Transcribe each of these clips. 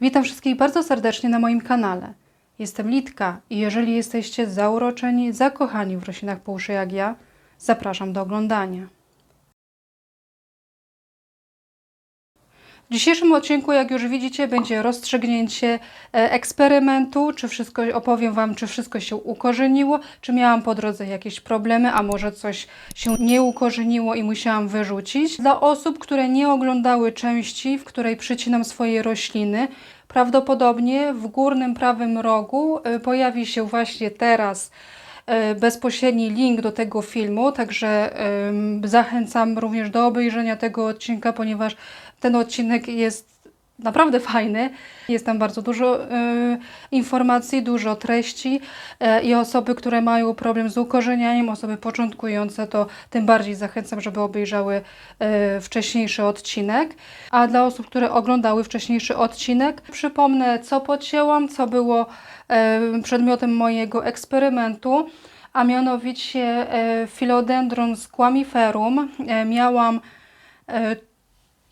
Witam wszystkich bardzo serdecznie na moim kanale. Jestem Litka i jeżeli jesteście zauroczeni, zakochani w roślinach po uszy jak ja, zapraszam do oglądania. W dzisiejszym odcinku, jak już widzicie, będzie rozstrzygnięcie e, eksperymentu, czy wszystko, opowiem Wam, czy wszystko się ukorzeniło, czy miałam po drodze jakieś problemy, a może coś się nie ukorzeniło i musiałam wyrzucić. Dla osób, które nie oglądały części, w której przycinam swoje rośliny, prawdopodobnie w górnym prawym rogu e, pojawi się właśnie teraz e, bezpośredni link do tego filmu, także zachęcam również do obejrzenia tego odcinka, ponieważ ten odcinek jest naprawdę fajny. Jest tam bardzo dużo e, informacji, dużo treści e, i osoby, które mają problem z ukorzenianiem, osoby początkujące, to tym bardziej zachęcam, żeby obejrzały e, wcześniejszy odcinek. A dla osób, które oglądały wcześniejszy odcinek, przypomnę, co podcięłam, co było e, przedmiotem mojego eksperymentu a mianowicie e, Philodendron squamiferum. E, miałam e,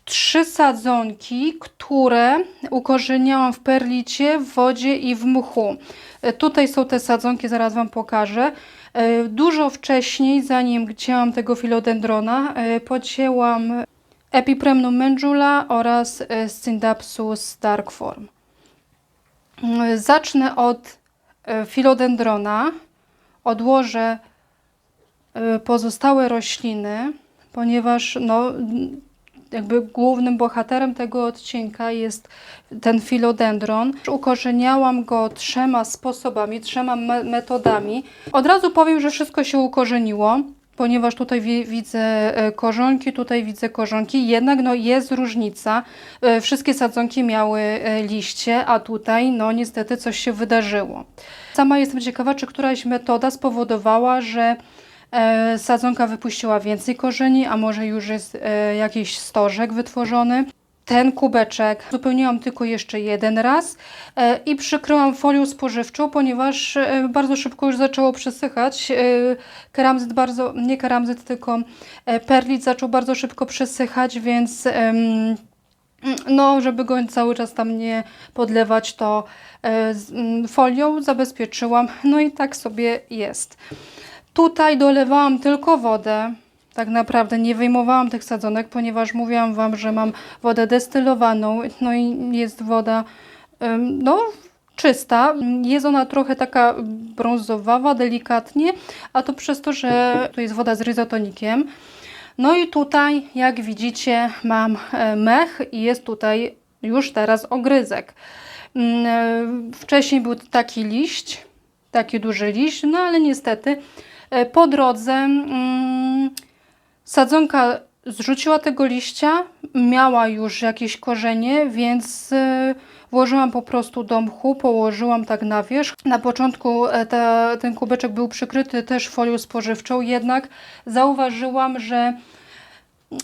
trzy sadzonki, które ukorzeniałam w perlicie, w wodzie i w mchu. E, Tutaj są te sadzonki, zaraz Wam pokażę. E, Dużo wcześniej, zanim chciałam tego filodendrona, e, podcięłam Epipremnum mandula oraz Scindapsus darkform. Zacznę od filodendrona. Odłożę pozostałe rośliny, ponieważ no, jakby głównym bohaterem tego odcinka jest ten filodendron. Ukorzeniałam go trzema sposobami, trzema me metodami. Od razu powiem, że wszystko się ukorzeniło, ponieważ tutaj wi widzę e, korzonki, tutaj widzę korzonki, jednak no, jest różnica. E, Wszystkie sadzonki miały e, liście, a tutaj no niestety coś się wydarzyło. Sama jestem ciekawa, czy któraś metoda spowodowała, że sadzonka wypuściła więcej korzeni, a może już jest e, jakiś stożek wytworzony. Ten kubeczek uzupełniłam tylko jeszcze jeden raz e, i przykryłam folią spożywczą, ponieważ e, bardzo szybko już zaczęło przesychać. E, keramzyt bardzo, nie keramzyt, tylko e, perlit zaczął bardzo szybko przesychać, więc no, żeby go cały czas tam nie podlewać, to e, folią zabezpieczyłam. No i tak sobie jest. Tutaj dolewałam tylko wodę. Tak naprawdę nie wyjmowałam tych sadzonek, ponieważ mówiłam Wam, że mam wodę destylowaną. No i jest woda no, czysta. Jest ona trochę taka brązowawa, delikatnie, a to przez to, że to jest woda z ryzotonikiem. No i tutaj, jak widzicie, mam e, mech i jest tutaj już teraz ogryzek. Mm, e, Wcześniej był taki liść, taki duży liść, no ale niestety po drodze mm, sadzonka zrzuciła tego liścia, miała już jakieś korzenie, więc e, włożyłam po prostu do mchu, położyłam tak na wierzch. Na początku e, ta, ten kubeczek był przykryty też folią spożywczą, jednak zauważyłam, że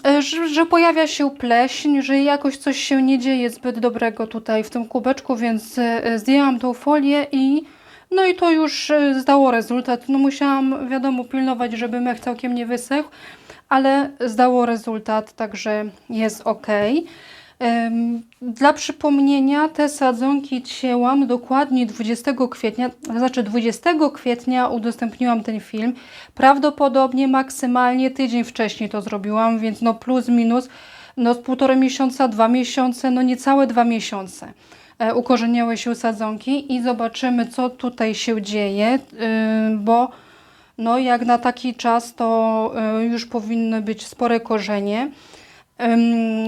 e, że, że pojawia się pleśń, że jakoś coś się nie dzieje zbyt dobrego tutaj w tym kubeczku, więc e, zdjęłam tą folię i no i to już e, zdało rezultat. No musiałam, wiadomo, pilnować, żeby mech całkiem nie wysechł, ale zdało rezultat, także jest ok. Dla przypomnienia, te sadzonki cięłam dokładnie 20 kwietnia, znaczy 20 kwietnia udostępniłam ten film. Prawdopodobnie maksymalnie tydzień wcześniej to zrobiłam, więc no plus minus no z miesiąca, dwa miesiące, no niecałe dwa miesiące ukorzeniały się sadzonki i zobaczymy, co tutaj się dzieje, yy, bo no jak na taki czas to y, już powinny być spore korzenie.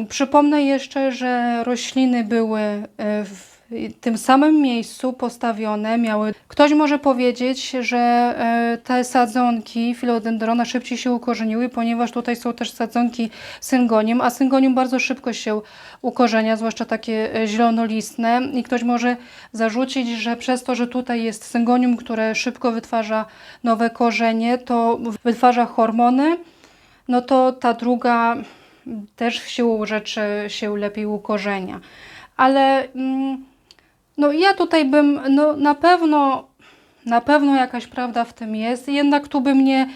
Przypomnę jeszcze, że rośliny były y, w tym samym miejscu postawione, miały. Ktoś może powiedzieć, że y, te sadzonki filodendrona szybciej się ukorzeniły, ponieważ tutaj są też sadzonki syngonium, a syngonium bardzo szybko się ukorzenia, zwłaszcza takie y, zielonolistne. I ktoś może zarzucić, że przez to, że tutaj jest syngonium, które szybko wytwarza nowe korzenie, to wytwarza hormony, no to ta druga też siłą rzeczy się lepiej ukorzenia. Ale mm, no ja tutaj bym, no na pewno, na pewno jakaś prawda w tym jest, jednak tu bym nie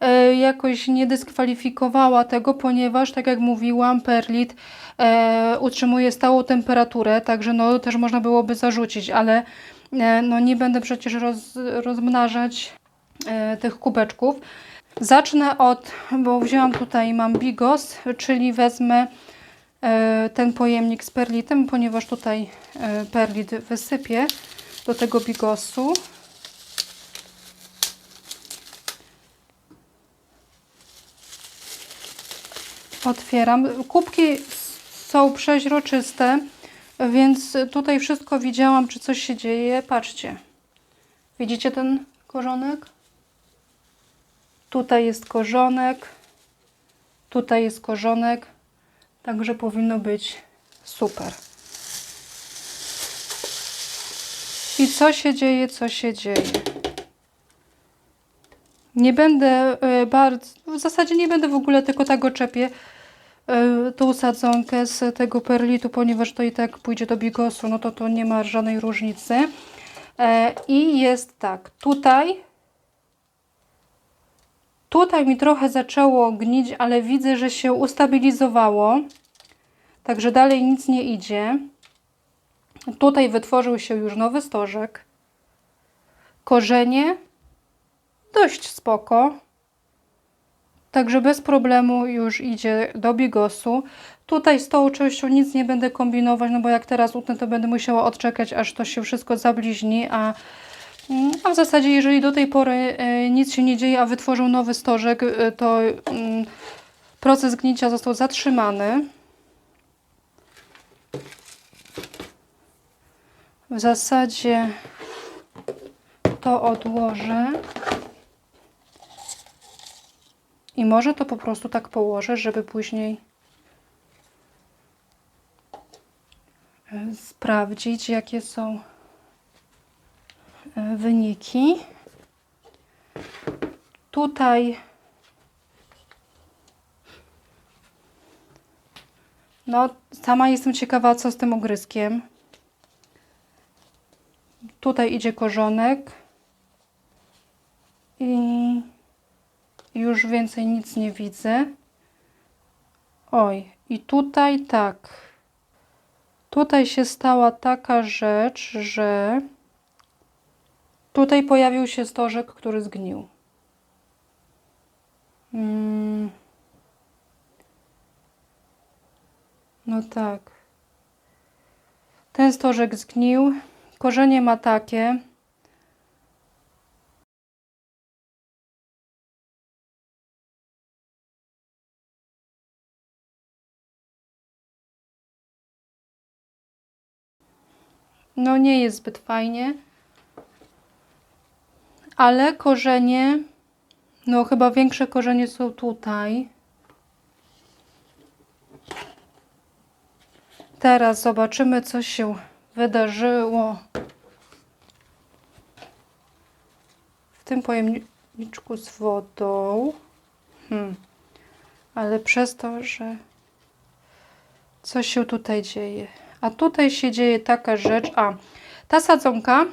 e, jakoś nie dyskwalifikowała tego, ponieważ, tak jak mówiłam, perlit e, utrzymuje stałą temperaturę, także no, też można byłoby zarzucić, ale e, no, nie będę przecież roz, rozmnażać e, tych kubeczków. Zacznę od, bo wzięłam tutaj, mam bigos, czyli wezmę ten pojemnik z perlitem, ponieważ tutaj e, perlit wysypię do tego bigosu. Otwieram. Kubki są przeźroczyste, więc tutaj wszystko widziałam, czy coś się dzieje. Patrzcie. Widzicie ten korzonek? Tutaj jest korzonek. Tutaj jest korzonek. Także powinno być super. I co się dzieje, co się dzieje? Nie będę y, bardzo, w zasadzie nie będę w ogóle tylko tak oczepię y, tą sadzonkę z tego perlitu, ponieważ to i tak pójdzie do bigosu, no to to nie ma żadnej różnicy. E, I jest tak, tutaj tutaj mi trochę zaczęło gnić, ale widzę, że się ustabilizowało. Także dalej nic nie idzie. Tutaj wytworzył się już nowy stożek. Korzenie dość spoko. Także bez problemu już idzie do bigosu. Tutaj z tą częścią nic nie będę kombinować, no bo jak teraz utnę, to będę musiała odczekać, aż to się wszystko zabliźni, a, mm, a w zasadzie jeżeli do tej pory e, nic się nie dzieje, a wytworzył nowy stożek, e, to mm, proces gnicia został zatrzymany. W zasadzie to odłożę. I może to po prostu tak położę, żeby później e, sprawdzić, jakie są e, wyniki. Tutaj no, sama jestem ciekawa, co z tym ogryskiem. Tutaj idzie korzonek i już więcej nic nie widzę. Oj, i tutaj tak. Tutaj się stała taka rzecz, że tutaj pojawił się stożek, który zgnił. Mm. No tak. Ten stożek zgnił. Korzenie ma takie. No nie jest zbyt fajnie. Ale korzenie, no chyba większe korzenie są tutaj. Teraz zobaczymy, co się wydarzyło w tym pojemniczku z wodą. Hmm. Ale przez to, że coś się tutaj dzieje. A tutaj się dzieje taka rzecz, a ta sadzonka,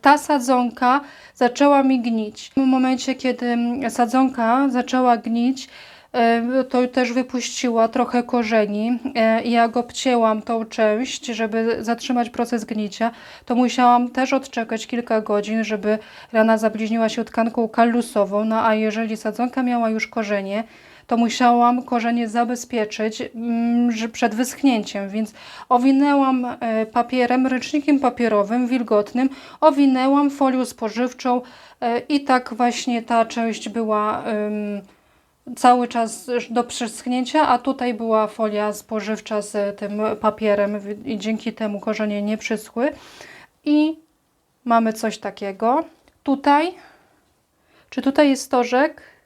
ta sadzonka zaczęła mi gnić. W momencie, kiedy sadzonka zaczęła gnić, e, to też wypuściła trochę korzeni. E, Ja go obcięłam tą część, żeby zatrzymać proces gnicia. To musiałam też odczekać kilka godzin, żeby rana zabliźniła się tkanką kallusową. No a jeżeli sadzonka miała już korzenie, to musiałam korzenie zabezpieczyć mm, przed wyschnięciem, więc owinęłam e, papierem, ręcznikiem papierowym, wilgotnym, owinęłam folią spożywczą e, i tak właśnie ta część była cały czas do przeschnięcia, a tutaj była folia spożywcza z tym papierem i dzięki temu korzenie nie przyschły. I mamy coś takiego. Tutaj, czy tutaj jest stożek?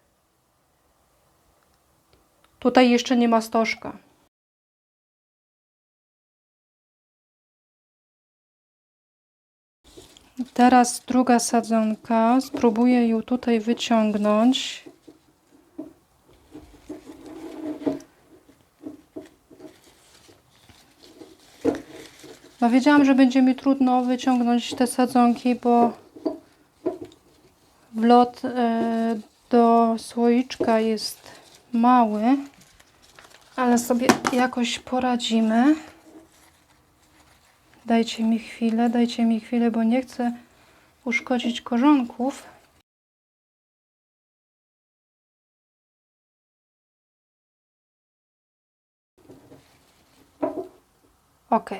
Tutaj jeszcze nie ma stożka. Teraz druga sadzonka. Spróbuję ją tutaj wyciągnąć. No wiedziałam, że będzie mi trudno wyciągnąć te sadzonki, bo Wlot e, do słoiczka jest mały, ale sobie jakoś poradzimy. Dajcie mi chwilę, dajcie mi chwilę, bo nie chcę uszkodzić korzonków. Ok,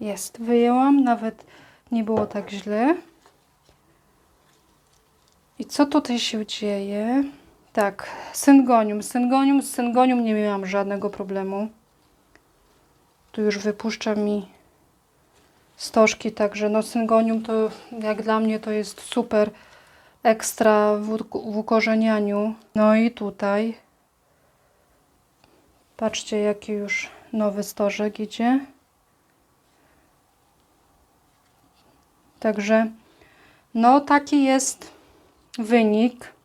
jest. Wyjęłam, nawet nie było tak źle. I co tutaj się dzieje? Tak, syngonium. Syngonium, z syngonium nie miałam żadnego problemu. Tu już wypuszcza mi stożki, także no syngonium to jak dla mnie to jest super ekstra w, w ukorzenianiu. No i tutaj patrzcie jaki już nowy stożek idzie. Także no taki jest wynik.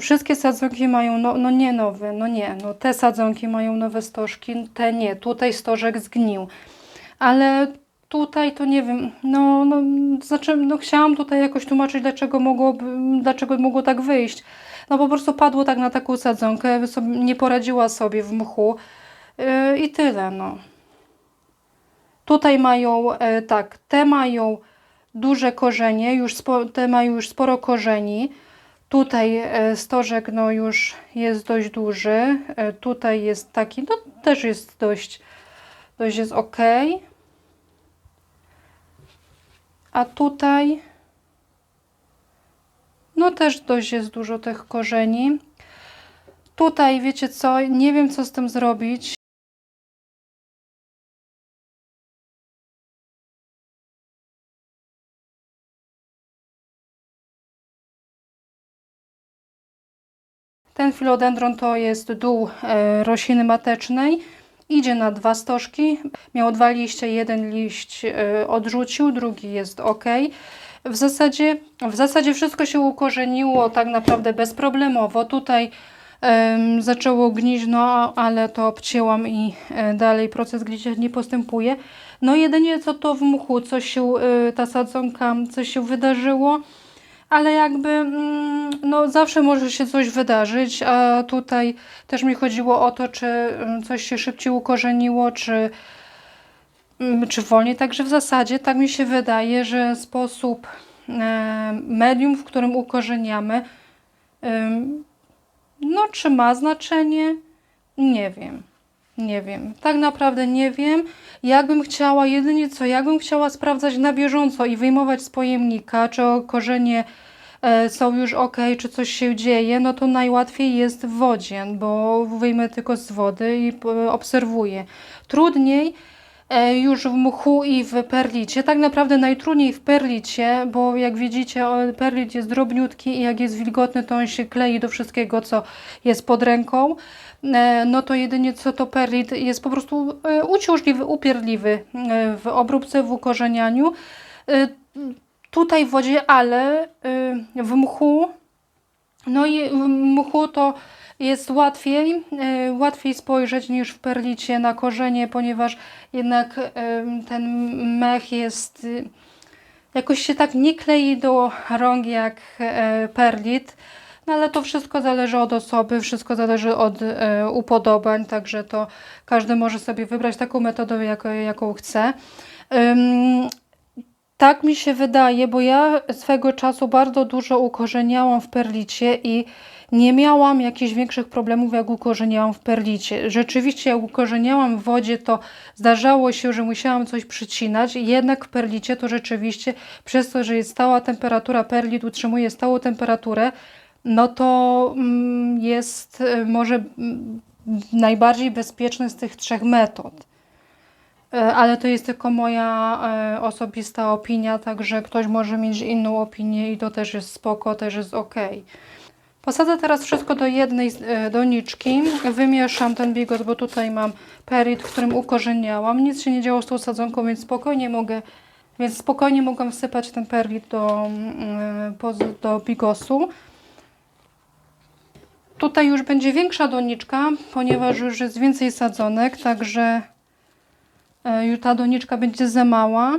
Wszystkie sadzonki mają, no, no nie nowe, no nie, no te sadzonki mają nowe stożki, te nie, tutaj stożek zgnił, ale tutaj to nie wiem, no, no, znaczy, no chciałam tutaj jakoś tłumaczyć, dlaczego mogłoby, dlaczego mogło tak wyjść, no po prostu padło tak na taką sadzonkę, nie poradziła sobie w mchu yy, i tyle, no. Tutaj mają, e, tak, te mają duże korzenie, już spo, te mają już sporo korzeni. Tutaj e, stożek no już jest dość duży. E, tutaj jest taki, no też jest dość, dość jest ok. A tutaj no też dość jest dużo tych korzeni. Tutaj wiecie co, nie wiem co z tym zrobić. Ten filodendron to jest dół e, rośliny matecznej. Idzie na dwa stożki. Miał dwa liście, jeden liść e, odrzucił, drugi jest ok. W zasadzie, w zasadzie wszystko się ukorzeniło tak naprawdę bezproblemowo. Tutaj em, zaczęło gnić, no ale to obcięłam i e, dalej proces gnicia nie postępuje. No jedynie co to w mchu, coś się, ta sadzonka, coś się wydarzyło ale jakby mm, no, zawsze może się coś wydarzyć, a tutaj też mi chodziło o to, czy mm, coś się szybciej ukorzeniło, czy, mm, czy wolniej. Także w zasadzie tak mi się wydaje, że sposób e, medium, w którym ukorzeniamy, no czy ma znaczenie? Nie wiem. Nie wiem, tak naprawdę nie wiem. Jakbym chciała, jedynie co, jakbym chciała sprawdzać na bieżąco i wyjmować z pojemnika, czy korzenie e, są już ok, czy coś się dzieje, no to najłatwiej jest w wodzie, bo wyjmę tylko z wody i e, obserwuję. Trudniej już w mchu i w perlicie. Tak naprawdę najtrudniej w perlicie, bo jak widzicie, perlit jest drobniutki i jak jest wilgotny, to on się klei do wszystkiego, co jest pod ręką. E, No to jedynie co to perlit jest po prostu e, uciążliwy, upierdliwy e, w obróbce, w ukorzenianiu. E, Tutaj w wodzie, ale e, w mchu no i w mchu to jest łatwiej, e, łatwiej spojrzeć niż w perlicie na korzenie, ponieważ jednak e, ten mech jest e, jakoś się tak nie klei do rąk jak e, perlit. No ale to wszystko zależy od osoby, wszystko zależy od e, upodobań, także to każdy może sobie wybrać taką metodę, jaką, jaką chce. Tak mi się wydaje, bo ja swego czasu bardzo dużo ukorzeniałam w perlicie i nie miałam jakichś większych problemów, jak ukorzeniałam w perlicie. Rzeczywiście, jak ukorzeniałam w wodzie, to zdarzało się, że musiałam coś przycinać, jednak w perlicie to rzeczywiście, przez to, że jest stała temperatura, perlit utrzymuje stałą temperaturę, no to mm, jest y, może mm, najbardziej bezpieczny z tych trzech metod. E, Ale to jest tylko moja e, osobista opinia, także ktoś może mieć inną opinię i to też jest spoko, też jest ok. Posadzę teraz wszystko do jednej e, doniczki. Wymieszam ten bigos, bo tutaj mam perit, którym ukorzeniałam. Nic się nie działo z tą sadzonką, więc spokojnie mogę, więc spokojnie mogłam wsypać ten perlit do, mm, do bigosu. Tutaj już będzie większa doniczka, ponieważ już jest więcej sadzonek, także ta doniczka będzie za mała.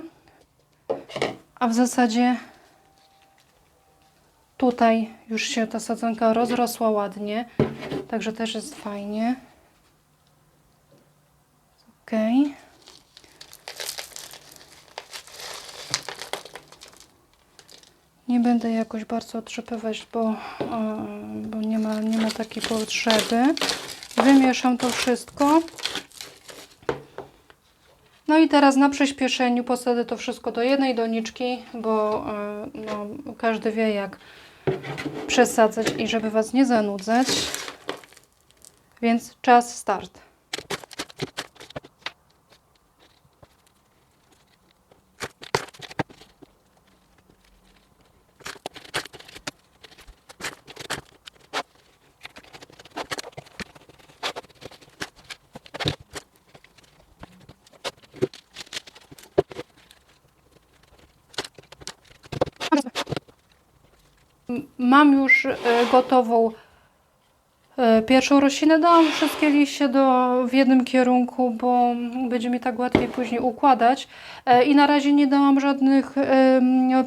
A w zasadzie Tutaj już się ta sadzonka rozrosła ładnie, także też jest fajnie. Ok. Nie będę jakoś bardzo otrzepywać, bo, e, bo nie, ma, nie ma takiej potrzeby. Wymieszam to wszystko. No i teraz na przyspieszeniu posadzę to wszystko do jednej doniczki, bo e, no, każdy wie jak przesadzać i żeby Was nie zanudzać. Więc czas start. M- Mam e, gotową e, pierwszą roślinę. Dałam wszystkie liście do, w jednym kierunku, bo będzie mi tak łatwiej później układać. E, I na razie nie dałam żadnych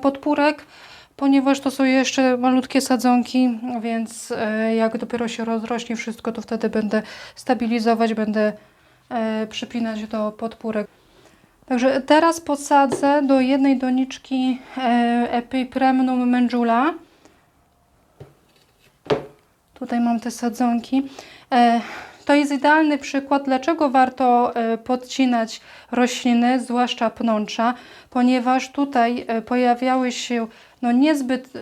podpórek, ponieważ to są jeszcze malutkie sadzonki, więc jak dopiero się rozrośnie wszystko, to wtedy będę stabilizować, będę przypinać do podpórek. Także teraz podsadzę do jednej doniczki Epipremnum menjula. Tutaj mam te sadzonki. E, to jest idealny przykład, dlaczego warto e, podcinać rośliny, zwłaszcza pnącza, ponieważ tutaj e, pojawiały się no, niezbyt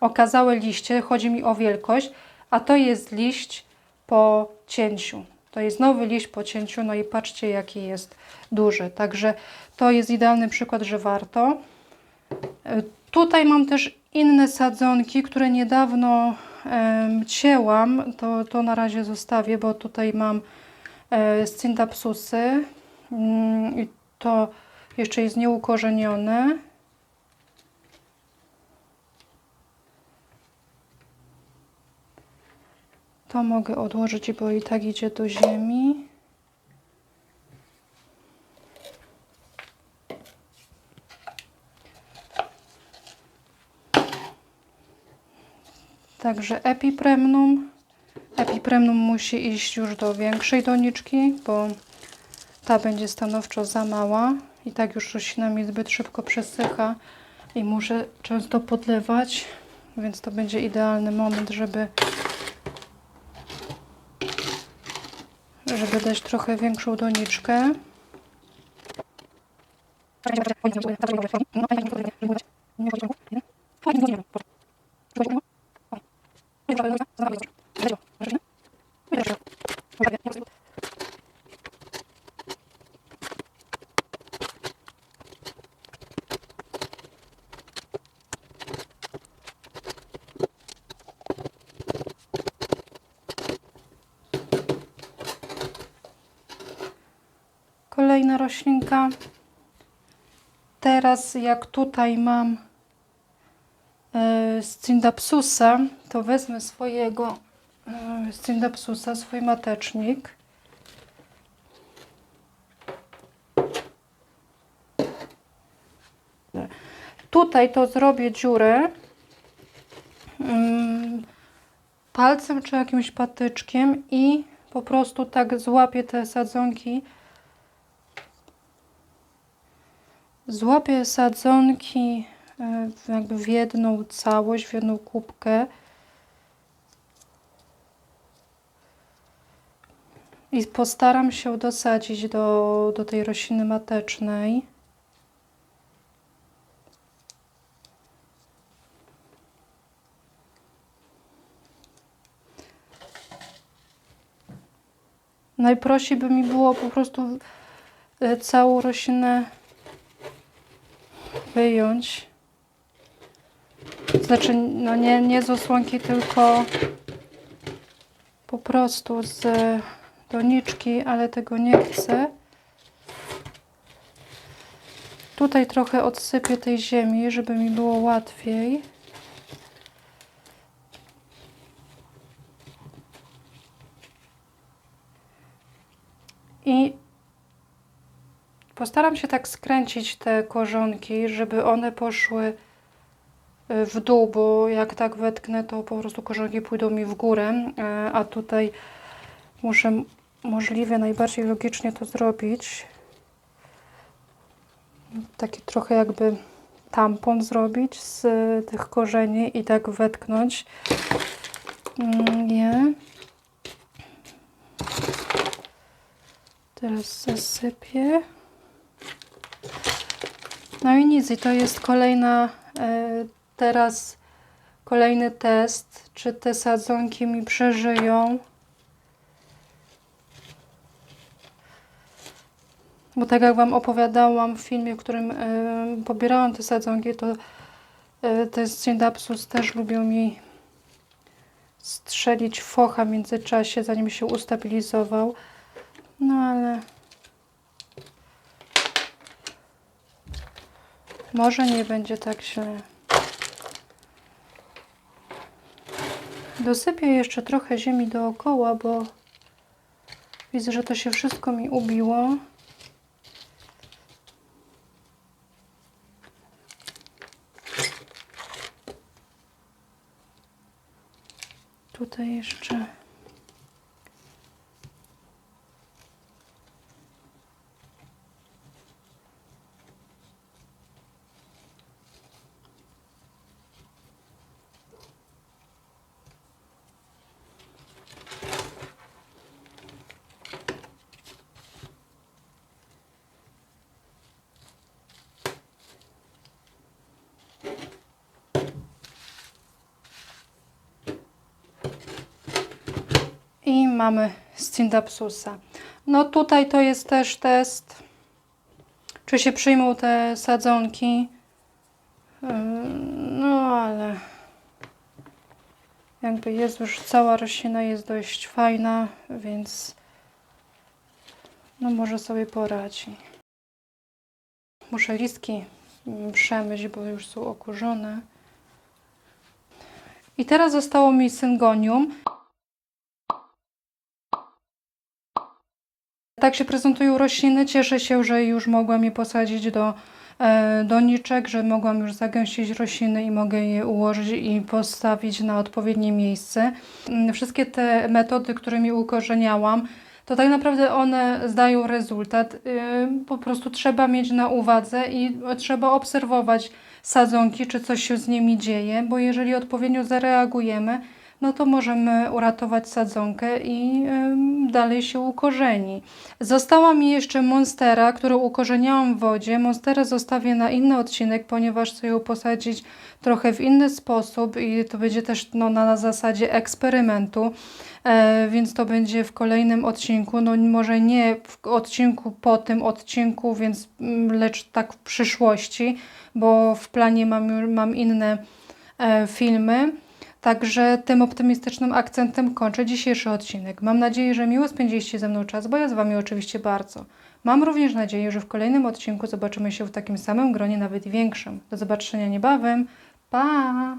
okazałe liście, chodzi mi o wielkość, a to jest liść po cięciu. To jest nowy liść po cięciu, no i patrzcie jaki jest duży. Także to jest idealny przykład, że warto. Tutaj mam też inne sadzonki, które niedawno cięłam. To, to na razie zostawię, bo tutaj mam e, scindapsusy. Mm, I to jeszcze jest nieukorzenione. To mogę odłożyć, bo i tak idzie do ziemi. Także epipremnum. Epipremnum musi iść już do większej doniczki, bo ta będzie stanowczo za mała. I tak już roślina mi zbyt szybko przesycha i muszę często podlewać, więc to będzie idealny moment, żeby żeby dać trochę większą doniczkę. Kolejna roślinka. Teraz jak tutaj mam e, Scindapsusa, to wezmę swojego e, Scindapsusa, swój matecznik. Tutaj to zrobię dziurę mm, palcem czy jakimś patyczkiem i po prostu tak złapię te sadzonki Złapię sadzonki jakby w jedną całość, w jedną kubkę. I postaram się dosadzić do, do tej rośliny matecznej. Najprościej by mi było po prostu e, całą roślinę wyjąć. Znaczy, no nie, nie z osłonki, tylko po prostu z doniczki, ale tego nie chcę. Tutaj trochę odsypię tej ziemi, żeby mi było łatwiej. I Postaram się tak skręcić te korzonki, żeby one poszły w dół, bo jak tak wetknę, to po prostu korzonki pójdą mi w górę, e, a tutaj muszę możliwie najbardziej logicznie to zrobić. Taki trochę jakby tampon zrobić z tych korzeni i tak wetknąć mm, je. Teraz zasypię. No i nic, i to jest kolejna, e, teraz kolejny test, czy te sadzonki mi przeżyją. Bo tak jak Wam opowiadałam w filmie, w którym e, pobierałam te sadzonki, to e, te Syndapsus też lubią mi strzelić focha w międzyczasie, zanim się ustabilizował. No ale może nie będzie tak źle. Dosypię jeszcze trochę ziemi dookoła, bo widzę, że to się wszystko mi ubiło. Tutaj jeszcze. I mamy Scindapsusa. No tutaj to jest też test, czy się przyjmą te sadzonki. Ym, No ale jakby jest już cała roślina jest dość fajna, więc no może sobie poradzi. Muszę listki przemyć, bo już są okurzone. I teraz zostało mi syngonium. Tak się prezentują rośliny. Cieszę się, że już mogłam je posadzić do e, doniczek, że mogłam już zagęścić rośliny i mogę je ułożyć i postawić na odpowiednie miejsce. Mm, Wszystkie te metody, którymi ukorzeniałam, to tak naprawdę one zdają rezultat. Ym, Po prostu trzeba mieć na uwadze i trzeba obserwować sadzonki, czy coś się z nimi dzieje, bo jeżeli odpowiednio zareagujemy, no to możemy uratować sadzonkę i dalej się ukorzeni. Została mi jeszcze monstera, którą ukorzeniałam w wodzie. Monsterę zostawię na inny odcinek, ponieważ chcę ją posadzić trochę w inny sposób i to będzie też no, na zasadzie eksperymentu, e, więc to będzie w kolejnym odcinku. No może nie w odcinku po tym odcinku, więc mm, lecz tak w przyszłości, bo w planie mam, mam inne e, filmy. Także tym optymistycznym akcentem kończę dzisiejszy odcinek. Mam nadzieję, że miło spędziliście ze mną czas, bo ja z Wami oczywiście bardzo. Mam również nadzieję, że w kolejnym odcinku zobaczymy się w takim samym gronie, nawet większym. Do zobaczenia niebawem. Pa!